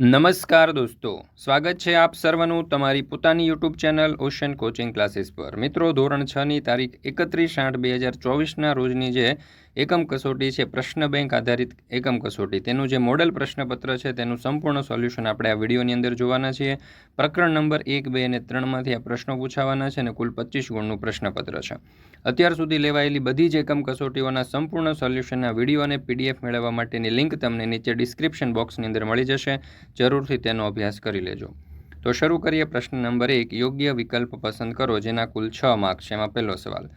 નમસ્કાર દોસ્તો. સ્વાગત છે આપ સર્વનું તમારી પોતાની YouTube channel ocean coaching classes પર. મિત્રો, ધોરણ છની તારીખ એકત્રીસ આઠ બે હજાર ચોવીસના રોજની જે એકમ કસોટી છે, પ્રશ્ન બેંક આધારિત એકમ કસોટી. તેનું જે મોડેલ પ્રશ્નપત્ર છે, તેનું સંપૂર્ણ સોલ્યુશન આપણે આ વિડીયોની અંદર જોવાના છીએ. પ્રકરણ નંબર એક, બે અને ત્રણમાંથી આ પ્રશ્નો પૂછાવાના છે અને કુલ પચીસ ગુણનું પ્રશ્નપત્ર છે. અત્યાર સુધી લેવાયેલી બધી જ એકમ કસોટીઓના સંપૂર્ણ સોલ્યુશનના વીડિયો અને પીડીએફ મેળવવા માટેની લિંક તમને નીચે ડિસ્ક્રિપ્શન બોક્સની અંદર મળી જશે. જરૂરથી તેનો અભ્યાસ કરી લેજો. તો શરૂ કરીએ પ્રશ્ન નંબર એક. યોગ્ય વિકલ્પ પસંદ કરો, જેના કુલ છ માર્ક છે. એમાં પહેલો સવાલ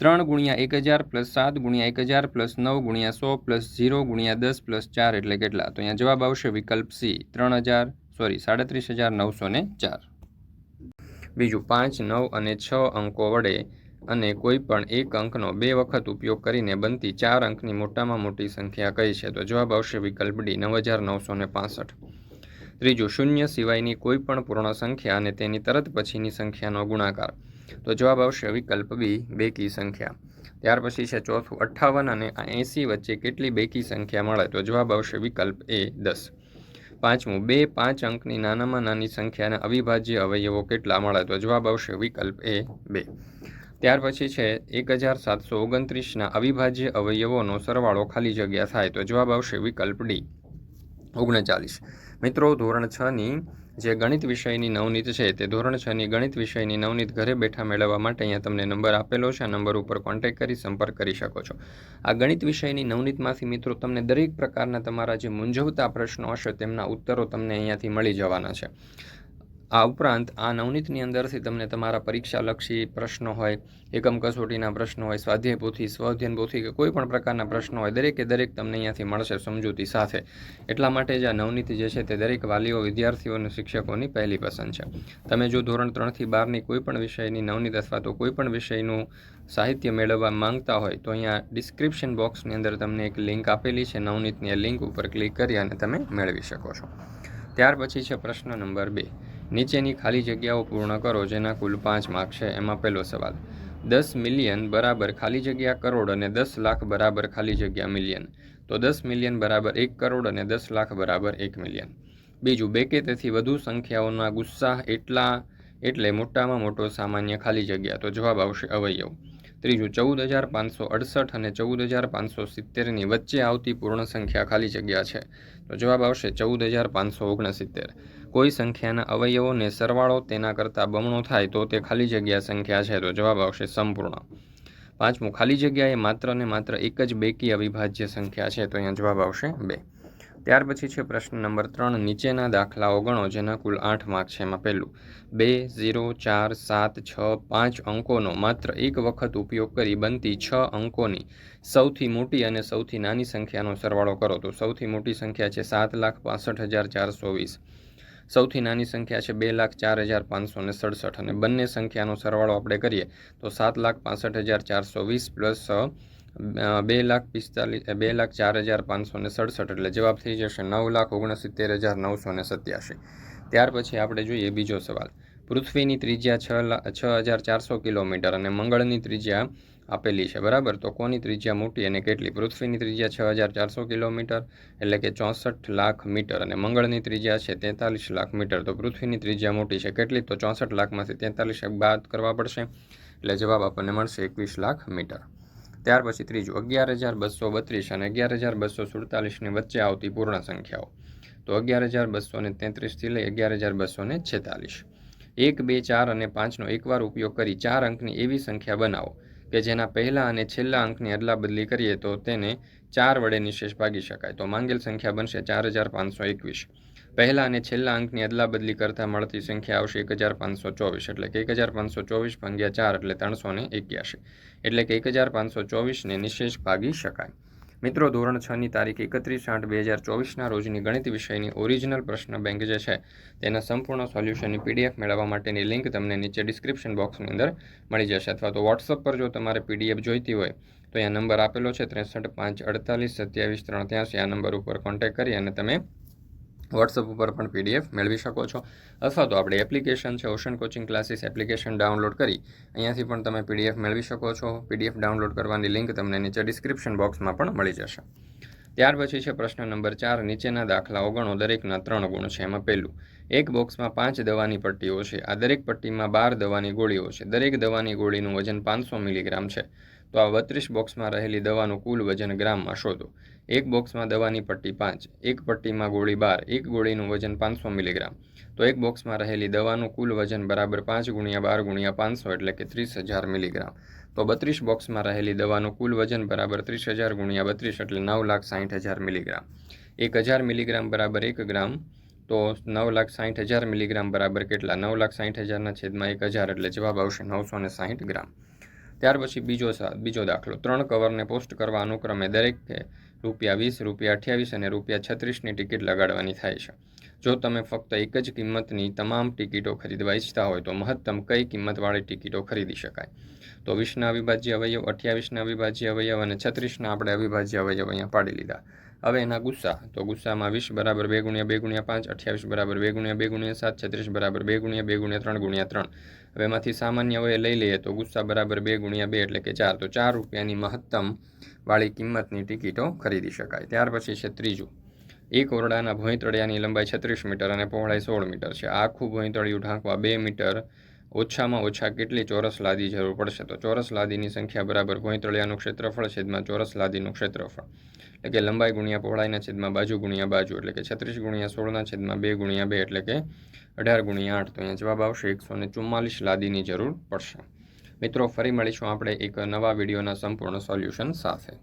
ત્રણ ગુણ્યા એક હજાર પ્લસ સાત ગુણ્યા એક હજાર પ્લસ નવ ગુણ્યા સો પ્લસ ઝીરો ગુણ્યા દસ પ્લસ ચાર એટલે કેટલા? તો અહીંયા જવાબ આવશે વિકલ્પ સી, ત્રણ હજાર, સોરી, સાડત્રીસ હજાર નવસો ને ચાર. બીજું, પાંચ, નવ અને છ અંકો વડે અને કોઈ પણ એક અંકનો બે વખત ઉપયોગ કરીને બનતી ચાર અંકની મોટામાં મોટી સંખ્યા કઈ છે? તો જવાબ આવશે વિકલ્પ ડી, નવ હજાર નવસો ને ત્રીજું, શૂન્ય સિવાયની કોઈ પણ પૂર્ણ સંખ્યા અને તેની તરત પછીની સંખ્યાનો ગુણાકાર. તો જવાબ આવશે વિકલ્પ બી, બેકી સંખ્યા. ત્યાર પછી છે ચોથું, અઠ્ઠાવન અને એંસી વચ્ચે કેટલી બેકી સંખ્યા મળે? તો જવાબ આવશે વિકલ્પ એ, દસ. પાંચમું, બે પાંચ અંકની નાનામાં નાની સંખ્યાના અવિભાજ્ય અવયવો કેટલા મળે? તો જવાબ આવશે વિકલ્પ એ, બે. ત્યાર પછી છે એક હજાર સાતસો ઓગણત્રીસના અવિભાજ્ય અવયવોનો સરવાળો ખાલી જગ્યા થાય. તો જવાબ આવશે વિકલ્પ ડી. ઓગણચાલીસ. મિત્રો, ધોરણ છની જે ગણિત વિષયની નવનીત છે, તે ધોરણ છની ગણિત વિષયની નવનીત ઘરે બેઠા મેળવવા માટે અહીંયા તમને નંબર આપેલો છે. આ નંબર ઉપર કોન્ટેક્ટ કરી સંપર્ક કરી શકો છો. આ ગણિત વિષયની નવનીતમાંથી મિત્રો, તમને દરેક પ્રકારના તમારા જે મૂંઝવતા પ્રશ્નો હશે, તેમના ઉત્તરો તમને અહીંયાથી મળી જવાના છે. આ ઉપરાંત આ નવનીતની અંદરથી તમને તમારા પરીક્ષાલક્ષી પ્રશ્નો હોય, એકમ કસોટીના પ્રશ્નો હોય સ્વાધ્યાય પોથી સ્વાધ્યન પોથી કે કોઈ પણ પ્રકારના પ્રશ્નો હોય, દરેકે દરેક તમને અહીંયાથી મળશે સમજૂતી સાથે. એટલા માટે જ આ નવનીત જે છે તે દરેક વાલીઓ, વિદ્યાર્થીઓ અને શિક્ષકોની પહેલી પસંદ છે. તમે જો ધોરણ ત્રણથી બારની કોઈ પણ વિષયની નવનીત અથવા તો કોઈ પણ વિષયનું સાહિત્ય મેળવવા માંગતા હોય, તો અહીંયા ડિસ્ક્રિપ્શન બોક્સની અંદર તમને એક લિંક આપેલી છે, નવનીતની લિંક ઉપર ક્લિક કરી અને તમે મેળવી શકો છો. ત્યાર પછી છે પ્રશ્ન નંબર બે. નીચેની ખાલી જગ્યાઓ પૂર્ણ કરો જેના કુલ પાંચ માર્ક છે. એમાં પહેલો સવાલ, દસ મિલિયન બરાબર ખાલી જગ્યા કરોડ અને દસ લાખ બરાબર ખાલી જગ્યા મિલિયન. તો દસ મિલિયન બરાબર એક કરોડ અને દસ લાખ બરાબર એક મિલિયન. બીજું બે કે તેથી વધુ સંખ્યાઓના ગુસ્સા એટલા, એટલે મોટામાં મોટો સામાન્ય ખાલી જગ્યા. તો જવાબ આવશે અવયવ. ત્રીજું ચૌદ હજાર પાંચસો અડસઠ અને ચૌદ હજાર પાંચસો સિત્તેરની વચ્ચે આવતી પૂર્ણ સંખ્યા ખાલી જગ્યા છે. તો જવાબ આવશે ચૌદ હજાર પાંચસો ઓગણસિત્તેર. કોઈ સંખ્યાના અવયવોને સરવાળો તેના કરતાં બમણો થાય તો તે ખાલી જગ્યા સંખ્યા છે. તો જવાબ આવશે સંપૂર્ણ. પાંચમું, ખાલી જગ્યા એ માત્ર ને માત્ર એક જ બેકી અવિભાજ્ય સંખ્યા છે. તો અહીંયા જવાબ આવશે બે. ત્યાર પછી છે પ્રશ્ન નંબર ત્રણ. નીચેના દાખલાઓ ગણો જેના કુલ આઠ માર્ક છે એમાં પહેલું, બે, ઝીરો, ચાર, સાત, છ, પાંચ અંકોનો માત્ર એક વખત ઉપયોગ કરી બનતી છ અંકોની સૌથી મોટી અને સૌથી નાની સંખ્યાનો સરવાળો કરો તો સૌથી મોટી સંખ્યા છે સાત લાખ પાસઠ હજાર ચારસો વીસ. સૌથી નાની સંખ્યા છે બે લાખ ચાર હજાર પાંચસો ને સડસઠ અને બંને સંખ્યાનો સરવાળો આપણે કરીએ તો સાત લાખ પાસઠ હજાર ચારસો વીસ પ્લસ બે લાખ પિસ્તાલીસ બે લાખ ચાર હજાર પાંચસો ને સડસઠ એટલે જવાબ થઈ જશે નવ લાખ ઓગણસિત્તેર હજાર નવસો ને સત્યાસી ત્યાર પછી આપણે જોઈએ બીજો સવાલ. પૃથ્વીની ત્રિજ્યા છ છ હજાર ચારસો કિલોમીટર અને મંગળની ત્રિજ્યા આપેલી છે, બરાબર? તો કોની ત્રિજ્યા મોટી અને કેટલી? પૃથ્વીની ત્રિજ્યા છ હજાર ચારસો કિલોમીટર એટલે કે ચોસઠ લાખ મીટર અને મંગળની ત્રિજ્યા છે તેતાલીસ લાખ મીટર. તો પૃથ્વીની ત્રિજ્યા મોટી છે કેટલી? તો ચોસઠ લાખમાંથી તેતાલીસ બાદ કરવા પડશે. એટલે જવાબ આપણને મળશે એકવીસ લાખ મીટર. ત્યાર પછી ત્રીજું અગિયાર હજાર બસો બત્રીસ અને અગિયાર હજાર બસો સુડતાલીસની વચ્ચે આવતી પૂર્ણ સંખ્યાઓ. તો અગિયાર હજાર બસો ને તેત્રીસથી લઈ અગિયાર હજાર બસો ને છેતાલીસ. એક, બે, ચાર અને પાંચનો એકવાર ઉપયોગ કરી ચાર અંકની એવી સંખ્યા બનાવો કે જેના પહેલાં અને છેલ્લા અંકની અદલા બદલી કરીએ તો તેને ચાર વડે નિશેષ ભાગી શકાય. તો માંગેલ સંખ્યા બનશે ચાર હજાર પાંચસો એકવીસ. પહેલા અને છેલ્લા અંકની અદલા બદલી કરતાં મળતી સંખ્યા આવશે એક હજાર પાંચસો ચોવીસ, એટલે કે એક હજાર પાંચસો ચોવીસ ભાગ્યા ચાર એટલે ત્રણસો ને એક્યાસી. એટલે કે એક હજાર પાંચસો ચોવીસને નિશેષ ભાગી શકાય. મિત્રો, ધોરણ છની તારીખ એકત્રીસ આઠ બે હજાર ચોવીસના રોજની ગણિત વિષયની ઓરિજિનલ પ્રશ્ન બેંક જે છે, તેના સંપૂર્ણ સોલ્યુશનની પીડીએફ મેળવવા માટેની લિંક તમને નીચે ડિસ્ક્રિપ્શન બોક્સની અંદર મળી જશે. અથવા તો વોટ્સઅપ પર જો તમારે પીડીએફ જોઈતી હોય, તો અહીંયા નંબર આપેલો છે ત્રેસઠ પાંચ અડતાલીસ સત્યાવીસ ત્રણ ત્યાંસી. આ નંબર ઉપર કોન્ટેક્ટ કરી અને તમે વોટ્સઅપ ઉપર પણ પીડીએફ મેળવી શકો છો. અથવા તો આપણે એપ્લિકેશન છે, ocean coaching classes application download કરી અહીંયાથી પણ તમે પીડીએફ મેળવી શકો છો. પીડીએફ ડાઉનલોડ કરવાની લિંક તમને નીચે ડિસ્ક્રિપ્શન બોક્સમાં પણ મળી જશે. ત્યાર પછી છે પ્રશ્ન નંબર ચાર, નીચેના દાખલાઓ ગણો દરેકના ત્રણ ગુણ છે. એમાં પહેલું, એક બોક્સમાં પાંચ દવાની પટ્ટીઓ છે. આ દરેક પટ્ટીમાં બાર દવાની ગોળીઓ છે. દરેક દવાની ગોળીનું વજન પાંચસો મિલીગ્રામ છે. તો આ બત્રીસ બોક્સમાં રહેલી દવાનું કુલ વજન ગ્રામમાં શોધો. એક બોક્સમાં દવાની પટ્ટી પાંચ, એક પટ્ટીમાં ગોળી બાર, એક ગોળીનું વજન પાંચસો મિલીગ્રામ. તો એક બોક્સમાં રહેલી દવાનું કુલ વજન બરાબર પાંચ ગુણ્યા બાર ગુણ્યા પાંચસો એટલે કે ત્રીસ હજાર મિલીગ્રામ. તો બત્રીસ બોક્સમાં રહેલી દવાનું કુલ વજન બરાબર ત્રીસ હજાર ગુણ્યા બત્રીસ એટલે નવ લાખ સાઠ હજાર મિલીગ્રામ. એક હજાર મિલીગ્રામ બરાબર એક ગ્રામ, તો નવ લાખ સાઠ હજાર મિલીગ્રામ બરાબર કેટલા? નવ લાખ સાઠ હજારના છેદમાં એક હજાર એટલે જવાબ આવશે નવસો ને સાઠ ગ્રામ. ત્યાર પછી બીજો બીજો દાખલો. ત્રણ કવરને પોસ્ટ કરવા અનુક્રમે દરેકે રૂપિયા વીસ, રૂપિયા અઠ્યાવીસ અને રૂપિયા છત્રીસની ટિકિટ લગાડવાની થાય છે. જો તમે ફક્ત એક જ કિંમતની તમામ ટિકિટો ખરીદવા ઈચ્છતા હોય તો મહત્તમ કઈ કિંમતવાળી ટિકિટો ખરીદી શકાય? તો વીસના અવિભાજ્ય અવયવ, અઠ્યાવીસના અવિભાજ્ય અવયવ અને છત્રીસના આપણે અવિભાજ્ય અવયવ અહીંયા પાડી લીધા. હવે એના ગુસ્સા. તો ગુસ્સામાં વીસ બરાબર બે ગુણ્યા બે ગુણ્યા પાંચ, અઠ્યાવીસ બરાબર બે ગુણ્યા બે ગુણ્યા સાત, છત્રીસ બરાબર બે ગુણ્યા બે ગુણ્યા ત્રણ ગુણ્યા ત્રણ. હવે એમાંથી સામાન્ય હોય લઈ લઈએ તો ગુસ્સા બરાબર બે ગુણ્યા બે એટલે કે ચાર. તો ચાર રૂપિયાની મહત્તમ વાળી કિંમતની ટિકિટો ખરીદી શકાય. ત્યાર પછી છે ત્રીજું. એક ઓરડાના ભોંયતળિયાની લંબાઈ છત્રીસ મીટર અને પહોળાઈ સોળ મીટર છે. આખું ભોંયતળિયું ઢાંકવા બે મીટર ઓછામાં ઓછા કેટલી ચોરસ લાદી જરૂર પડશે? તો ચોરસ લાદીની સંખ્યા બરાબર ભોંયતળિયાનું ક્ષેત્રફળ છેદમાં ચોરસ લાદીનું ક્ષેત્રફળ. એટલે કે લંબાઈ ગુણ્યા પહોળાઈના છેદમાં બાજુ ગુણ્યા બાજુ, એટલે કે છત્રીસ ગુણ્યા સોળના છેદમાં બે ગુણ્યા બે, એટલે કે અઢાર ગુણ્યા આઠ. તો અહીંયા જવાબ આવશે એકસો ને ચુમ્માલીસ લાદીની જરૂર પડશે. મિત્રો, ફરી મળીશું આપણે એક નવા વિડીયોના સંપૂર્ણ સોલ્યુશન સાથે.